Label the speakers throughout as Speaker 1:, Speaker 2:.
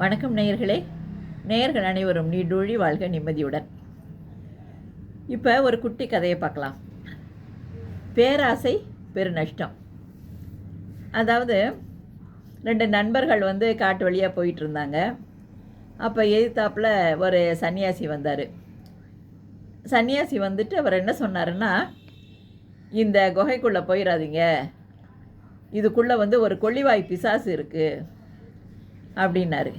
Speaker 1: வணக்கம் நேயர்களே. நேயர்கள் அனைவரும் நீடூழி வாழ்க நிம்மதியுடன். இப்போ ஒரு குட்டி கதையை பார்க்கலாம். பேராசை பெருநஷ்டம். அதாவது ரெண்டு நண்பர்கள் வந்து காட்டு வழியாக போயிட்டு இருந்தாங்க. அப்போ எதிர்த்தாப்புல ஒரு சன்னியாசி வந்தார். சன்னியாசி வந்துட்டு அவர் என்ன சொன்னாருன்னா இந்த குகைக்குள்ளே போயிடாதீங்க இதுக்குள்ளே வந்து ஒரு கொள்ளிவாய் பிசாசு இருக்குது அப்படின்னாரு.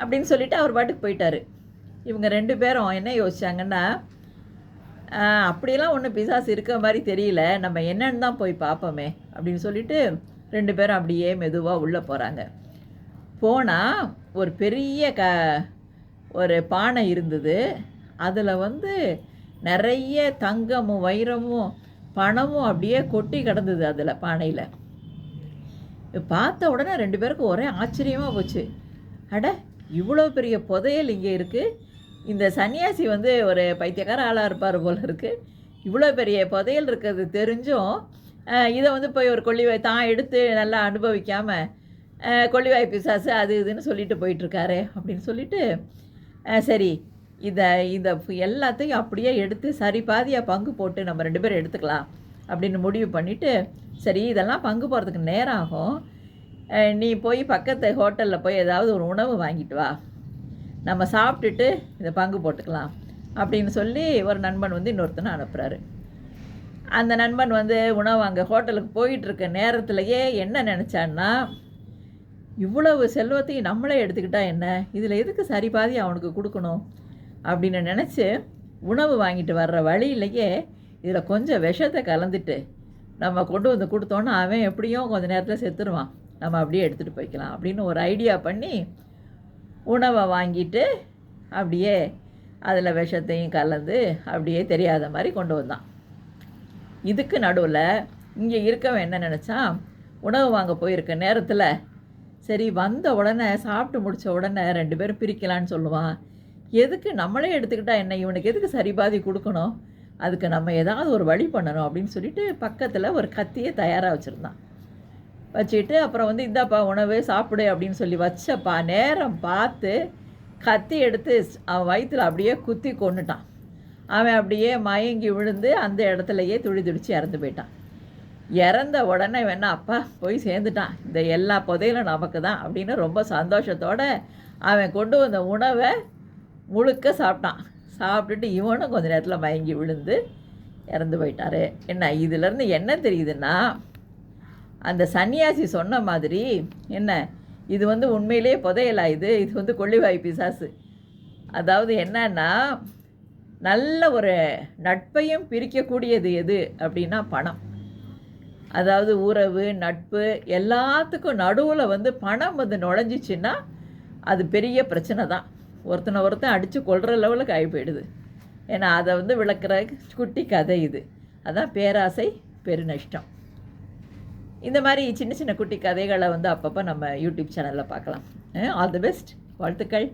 Speaker 1: அப்படின்னு சொல்லிட்டு அவர் பாட்டுக்கு போயிட்டாரு. இவங்க ரெண்டு பேரும் என்ன யோசிச்சாங்கன்னா அப்படியெல்லாம் ஒன்றும் பிசாசு இருக்க மாதிரி தெரியல. நம்ம என்னன்னு தான் போய் பார்ப்போமே. அப்படின்னு சொல்லிட்டு ரெண்டு பேரும் அப்படியே மெதுவாக உள்ளே போகிறாங்க போனால் ஒரு பெரிய க ஒரு பானை இருந்தது. அதில் வந்து நிறைய தங்கமும் வைரமும் பணமும் அப்படியே கொட்டி கிடந்தது அதில் பானையில். பார்த்த உடனே ரெண்டு பேருக்கும் ஒரே ஆச்சரியமாக போச்சு. அட இவ்வளோ பெரிய புதையல் இங்கே இருக்குது இந்த சன்னியாசி வந்து ஒரு பைத்தியக்கார ஆளாக இருப்பார் போல் இருக்குது இவ்வளோ பெரிய புதையல் இருக்கிறது தெரிஞ்சும் இதை வந்து போய் ஒரு கொள்ளிவாய் தான் எடுத்து நல்லா அனுபவிக்காமல் கொள்ளிவாய் பிசாசு அது இதுன்னு சொல்லிட்டு போயிட்டுருக்காரு அப்படின்னு சொல்லிட்டு சரி இதை இந்த எல்லாத்தையும் அப்படியே எடுத்து சரி பாதியாக பங்கு போட்டு நம்ம ரெண்டு பேரும் எடுத்துக்கலாம் அப்படின்னு முடிவு பண்ணிவிட்டு சரி இதெல்லாம் பங்கு போகிறதுக்கு நேரம் ஆகும் நீ போய் பக்கத்து ஹோட்டலில் போய் ஏதாவது ஒரு உணவு வாங்கிட்டு வா. நம்ம சாப்பிட்டுட்டு இதை பங்கு போட்டுக்கலாம் அப்படின்னு சொல்லி ஒரு நண்பன் வந்து இன்னொருத்தனை அனுப்புகிறாரு அந்த நண்பன் வந்து உணவு அங்கே ஹோட்டலுக்கு போயிட்டுருக்க நேரத்துலையே என்ன நினச்சான்னா இவ்வளவு செல்வத்தையும் நம்மளே எடுத்துக்கிட்டா என்ன? இதில் எதுக்கு சரி பாதி அவனுக்கு கொடுக்கணும்? அப்படின்னு நினச்சி உணவு வாங்கிட்டு வர்ற வழியிலேயே இதில் கொஞ்சம் விஷத்தை கலந்துட்டு நம்ம கொண்டு வந்து கொடுத்தோன்னா அவன் எப்படியும் கொஞ்ச நேரத்தில் செத்துருவான். நம்ம அப்படியே எடுத்துகிட்டு போய்க்கலாம் அப்படின்னு ஒரு ஐடியா பண்ணி உணவை வாங்கிட்டு அப்படியே அதில் விஷத்தையும் கலந்து அப்படியே தெரியாத மாதிரி கொண்டு வந்தான். இதுக்கு நடுவில் இங்கே இருக்கவன் என்ன நினச்சான் உணவு வாங்க போயிருக்க நேரத்தில் சரி வந்த உடனே சாப்பிட்டு முடிச்ச உடனே ரெண்டு பேரும் பிரிக்கலான்னு சொல்லுவான். எதுக்கு நம்மளே எடுத்துக்கிட்டா என்ன? இவனுக்கு எதுக்கு சரி பாதி கொடுக்கணும்? அதுக்கு நம்ம ஏதாவது ஒரு வழி பண்ணணும் அப்படின்னு சொல்லிட்டு பக்கத்தில் ஒரு கத்தியை தயாராக வச்சுருந்தான். வச்சுட்டு அப்புறம் வந்து இந்தாப்பா உணவு சாப்பிடு அப்படின்னு சொல்லி வச்சப்பா நேரம் பார்த்து கத்தி எடுத்து அவன் வயிற்றில் அப்படியே குத்தி கொண்டுட்டான் அவன் அப்படியே மயங்கி விழுந்து அந்த இடத்துலையே துடி துடிச்சு இறந்து போயிட்டான். இறந்த உடனே வேணா அப்பா போய் சேர்ந்துட்டான். இந்த எல்லா புதையிலும் நமக்கு தான் அப்படின்னு ரொம்ப சந்தோஷத்தோடு அவன் கொண்டு வந்த உணவை முழுக்க சாப்பிட்டான். சாப்பிட்டுட்டு இவனும் கொஞ்ச நேரத்தில் மயங்கி விழுந்து இறந்து போயிட்டாரு. என்ன இதுலேருந்து என்ன தெரியுதுன்னா அந்த சன்னியாசி சொன்ன மாதிரி என்ன இது வந்து உண்மையிலேயே புதையலா இது? இது வந்து கொள்ளிவாய் பிசாசு. அதாவது என்னன்னா நல்ல ஒரு நட்பையும் பிரிக்கக்கூடியது எது அப்படின்னா பணம். அதாவது உறவு நட்பு எல்லாத்துக்கும் நடுவில் வந்து பணம் வந்து நுழைஞ்சிச்சின்னா அது பெரிய பிரச்சனை தான் ஒருத்தனை ஒருத்தன் அடித்து கொள்கிற லெவலுக்கு ஆகி போயிடுது. ஏன்னா அதை வந்து விளக்குற குட்டி கதை இது. அதான் பேராசை பெருநஷ்டம். இந்த மாதிரி சின்ன சின்ன குட்டி கதைகளை வந்து அப்பப்போ நம்ம யூடியூப் சேனலில் பார்க்கலாம். All the best. வாழ்த்துக்கள்.